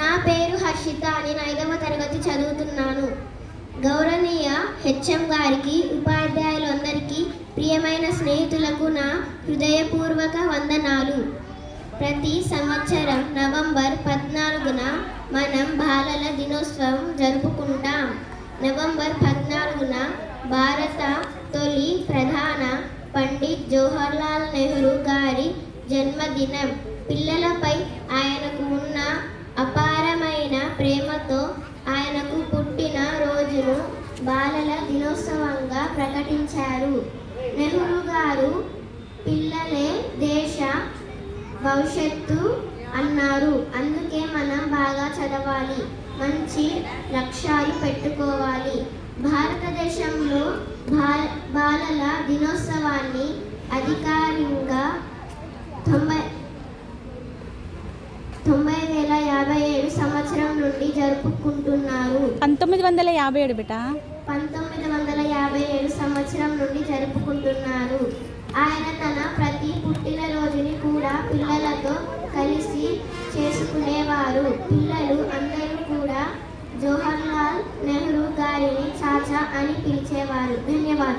నా పేరు హర్షిత నేను ఐదవ తరగతి చదువుతున్నాను. గౌరవనీయ హెచ్ఎం గారికి ఉపాధ్యాయులందరికీ ప్రియమైన స్నేహితులకు నా హృదయపూర్వక వందనాలు. ప్రతి సంవత్సరం నవంబర్ పద్నాలుగున మనం బాలల దినోత్సవం జరుపుకుంటాం. నవంబర్ పద్నాలుగున భారత తొలి ప్రధాన పండిత్ జవహర్లాల్ నెహ్రూ గారి జన్మదినం. పిల్లలపై బాలల దినోత్సవంగా ప్రకటించారు. నెహ్రూ గారు పిల్లలే దేశ భవిష్యత్తు అన్నారు. అందుకే మనం బాగా చదవాలి మంచి లక్ష్యాలు పెట్టుకోవాలి. భారతదేశంలో బా బాలల దినోత్సవాన్ని అధికారికంగా తొంభై తొంభై వేల యాభై ఏడు సంవత్సరం నుండి జరుపుకుంటున్నారు. పంతొమ్మిది వందల యాభై ఏడు బిట? పంతొమ్మిది వందల యాభై ఏడు సంవత్సరం నుండి జరుపుకుంటున్నారు. ఆయన తన ప్రతి పుట్టినరోజుని కూడా పిల్లలతో కలిసి చేసుకునేవారు. పిల్లలు అందరూ కూడా జవహర్లాల్ నెహ్రూ గారిని చాచా అని పిలిచేవారు. ధన్యవాదాలు.